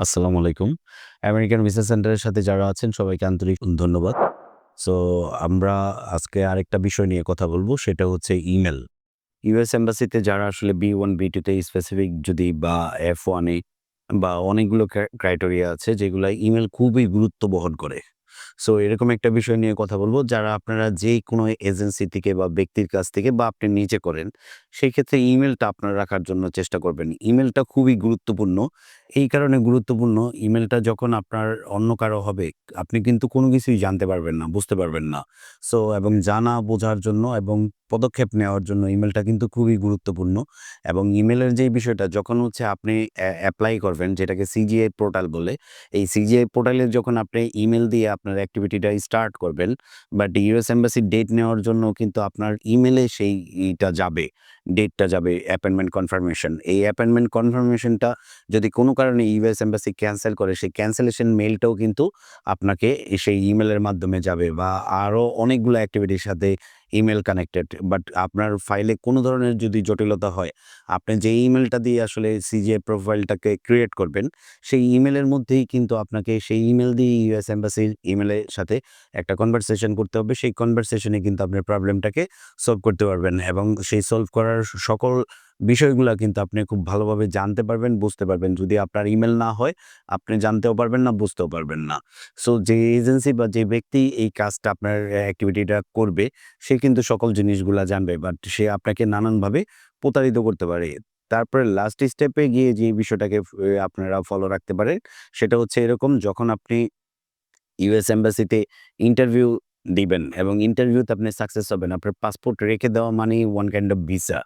আসসালামু আলাইকুম। American visa সেন্টারের সাথে যারা আছেন সবাইকে আন্তরিক ধন্যবাদ। সো আমরা আজকে আরেকটা বিষয় নিয়ে কথা বলব সেটা হচ্ছে ইমেল। ইউএস এম্বাসিতে যারা আসলে B1, B2 তে স্পেসিফিক যদি বা এফ ওয়ানে বা অনেকগুলো ক্রা ক্রাইটেরিয়া আছে যেগুলা ইমেল খুবই গুরুত্ব বহন করে। সো এরকম একটা বিষয় নিয়ে কথা বলব যারা আপনারা যে কোনো এজেন্সি থেকে বা ব্যক্তির কাছ থেকে বা আপনি নিজে করেন, সেই ক্ষেত্রে ইমেলটা আপনার রাখার জন্য চেষ্টা করবেন। ইমেলটা খুবই গুরুত্বপূর্ণ। এই কারণে গুরুত্বপূর্ণ ইমেলটা যখন আপনার অন্য কারও হবে, আপনি কিন্তু কোনো কিছুই জানতে পারবেন না, বুঝতে পারবেন না। সো এবং জানা বোঝার জন্য এবং পদক্ষেপ নেওয়ার জন্য ইমেলটা কিন্তু খুবই গুরুত্বপূর্ণ এবং ইমেলের যেই বিষয়টা যখন হচ্ছে আপনি অ্যা এপ্লাই করবেন যেটাকে সিজিআই পোর্টাল বলে, এই সিজিআই পোর্টালে যখন আপনি ইমেল দিয়ে আপনার অ্যাক্টিভিটিটা স্টার্ট করবেন, বাট ইউএস এম্বাসির ডেট নেওয়ার জন্য কিন্তু আপনার ইমেলে সেই ইটা যাবে, ডেটটা যাবে অ্যাপয়েন্টমেন্ট কনফার্মেশন। এই অ্যাপয়েন্টমেন্ট কনফার্মেশনটা যদি কোনো কারণে ইউএস এম্বাসি ক্যান্সেল করে, সেই ক্যান্সেলেশন মেলটাও কিন্তু আপনাকে সেই ইমেলের মাধ্যমে যাবে বা আরও অনেকগুলো অ্যাক্টিভিটির সাথে ইমেল কানেক্টেড। বাট আপনার ফাইলে কোনো ধরনের যদি জটিলতা হয়, আপনি যে ইমেলটা দিয়ে আসলে সিজিআই প্রোফাইলটাকে ক্রিয়েট করবেন, সেই ইমেলের মধ্যেই কিন্তু আপনাকে সেই ইমেল দিয়েই ইউএস এম্বাসির ইমেলের সাথে একটা কনভারসেশন করতে হবে। সেই কনভারসেশনে কিন্তু আপনার প্রবলেমটাকে সলভ করতে পারবেন এবং সেই সলভ করার সকল বিষয়গুলা কিন্তু আপনি খুব ভালোভাবে জানতে পারবেন, বুঝতে পারবেন। যদি আপনার ইমেল না হয়, আপনি জানতেও পারবেন না, বুঝতেও পারবেন না। সো যে এজেন্সি বা যে ব্যক্তি এই কাজটা আপনার অ্যাক্টিভিটিটা করবে, সে কিন্তু সকল জিনিসগুলা জানবে। বাট সে আপনাকে নানানভাবে প্রতারিত করতে পারে। তারপরে লাস্ট স্টেপে গিয়ে যে বিষয়টাকে আপনারা ফলো রাখতে পারেন, সেটা হচ্ছে এরকম যখন আপনি ইউএস এম্বাসিতে ইন্টারভিউ দিবেন এবং ইন্টারভিউতে আপনি সাকসেস হবেন। আপনার পাসপোর্ট রেখে দেওয়া মানেই ওয়ান কাইন্ড অফ ভিসা।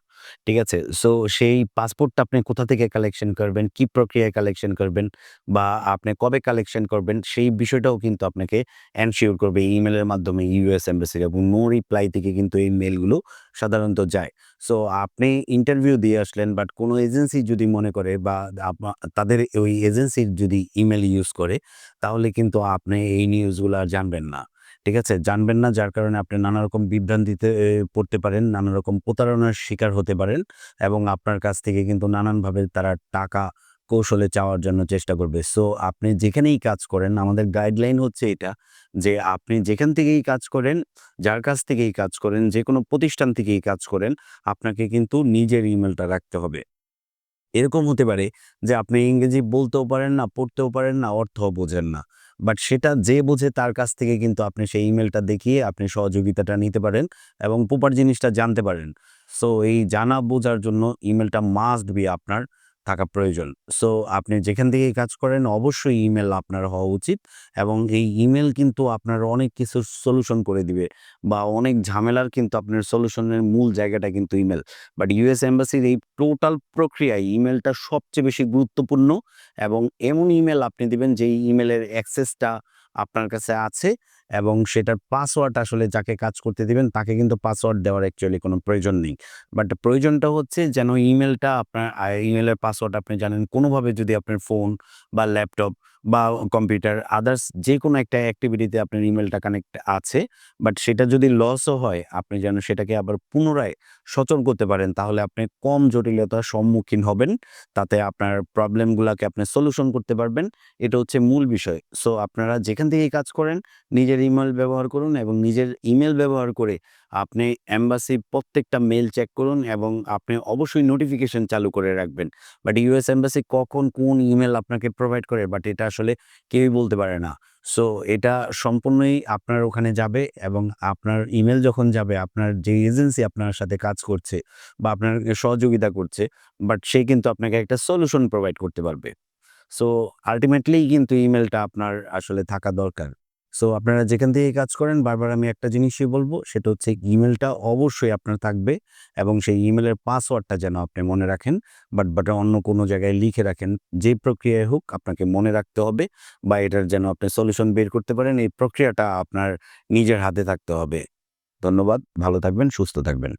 ঠিক আছে? সো সেই পাসপোর্টটা আপনি কোথা থেকে কালেকশন করবেন, কি প্রক্রিয়ায় কালেকশন করবেন বা আপনি কবে কালেকশন করবেন, সেই বিষয়টাও কিন্তু আপনাকে এনশিওর করবে ইমেলের মাধ্যমে ইউএস এম্বাসির এবং নো রিপ্লাই থেকে কিন্তু এই মেলগুলো সাধারণত যায়। সো আপনি ইন্টারভিউ দিয়ে আসলেন বাট কোনো এজেন্সি যদি মনে করে বা তাদের ওই এজেন্সির যদি ইমেল ইউজ করে, তাহলে কিন্তু আপনি এই নিউজগুলো আর জানবেন না। ঠিক আছে? জানবেন না যার কারণে আপনি নানা রকম বিভ্রান্তিতে পড়তে পারেন, নানারকম প্রতারণার শিকার হতে পারেন এবং আপনার কাছ থেকে কিন্তু নানানভাবে তারা টাকা কৌশলে চাওয়ার জন্য চেষ্টা করবে। সো আপনি যেখানেই কাজ করেন, আমাদের গাইডলাইন হচ্ছে এটা যে আপনি যেখান থেকেই কাজ করেন, যার কাছ থেকেই কাজ করেন, যেকোনো প্রতিষ্ঠান থেকেই কাজ করেন, আপনাকে কিন্তু নিজের ইমেলটা রাখতে হবে। এরকম হতে পারে যে আপনি ইংরেজি বলতেও পারেন না, পড়তেও পারেন না, অর্থও বোঝেন না। বাট সেটা যে বোঝে তার কাছ থেকে কিন্তু আপনি সেই ইমেলটা দেখিয়ে আপনি সহযোগিতাটা নিতে পারেন এবং প্রপার জিনিসটা জানতে পারেন। সো এই জানা বোঝার জন্য ইমেলটা মাস্ট বি আপনার থাকা প্রয়োজন। সো আপনি যেখান থেকেই কাজ করেন, অবশ্যই ইমেল আপনার হওয়া উচিত এবং এই ইমেল কিন্তু আপনার অনেক কিছু সলিউশন করে দিবে বা অনেক ঝামেলার কিন্তু আপনার সলিউশনের মূল জায়গাটা কিন্তু ইমেল। বাট ইউএস এম্বাসির এই টোটাল প্রক্রিয়ায় ইমেলটা সবচেয়ে বেশি গুরুত্বপূর্ণ এবং এমন ইমেল আপনি দিবেন যেই ইমেলের অ্যাক্সেসটা আপনার কাছে আছে এবং সেটার পাসওয়ার্ড আসলে যাকে কাজ করতে দিবেন, তাকে কিন্তু পাসওয়ার্ড দেওয়ার অ্যাকচুয়ালি কোনো প্রয়োজন নেই। বাট প্রয়োজনটা হচ্ছে যেন ইমেলটা আপনার ইমেলের পাসওয়ার্ড আপনি জানেন কোনোভাবে যদি আপনার ফোন বা ল্যাপটপ বা কম্পিউটার আদার্স যে কোনো একটা অ্যাক্টিভিটিতে আপনার ইমেলটা কানেক্ট আছে, বাট সেটা যদি লসও হয়, আপনি যেন সেটাকে আবার পুনরায় সচল করতে পারেন তাহলে আপনি কম জটিলতার সম্মুখীন হবেন। তাতে আপনার প্রবলেমগুলোকে আপনি সলিউশন করতে পারবেন। এটা হচ্ছে মূল বিষয়। সো আপনারা যেখান থেকেই কাজ করেন, নিজের ইমেল ব্যবহার করুন এবং নিজের ইমেল ব্যবহার করে আপনি এম্বাসির প্রত্যেকটা মেল চেক করুন এবং আপনি অবশ্যই নোটিফিকেশন চালু করে রাখবেন। বাট ইউএস এম্বাসি কখন কোন ইমেল আপনাকে প্রোভাইড করে বাট এটা আসলে কেউই বলতে পারে না। সো এটা সম্পূর্ণই আপনার ওখানে যাবে এবং আপনার ইমেল যখন যাবে আপনার যে এজেন্সি আপনার সাথে কাজ করছে বা আপনার সহযোগিতা করছে, বাট সে কিন্তু আপনাকে একটা সলিউশন প্রোভাইড করতে পারবে। সো আলটিমেটলি কিন্তু ইমেলটা আপনার আসলে থাকা দরকার। সো আপনারা যেখান থেকেই কাজ করেন বারবার আমি একটা জিনিসই বলব সেটা হচ্ছে ইমেলটা অবশ্যই আপনার থাকবে এবং সেই ইমেলের পাসওয়ার্ডটা যেন আপনি মনে রাখেন। বাট বাট অন্য কোনো জায়গায় লিখে রাখেন। যে প্রক্রিয়ায় হোক আপনাকে মনে রাখতে হবে বা এটার যেন আপনি সলিউশন বের করতে পারেন এই প্রক্রিয়াটা আপনার নিজের হাতে থাকতে হবে। ধন্যবাদ। ভালো থাকবেন, সুস্থ থাকবেন।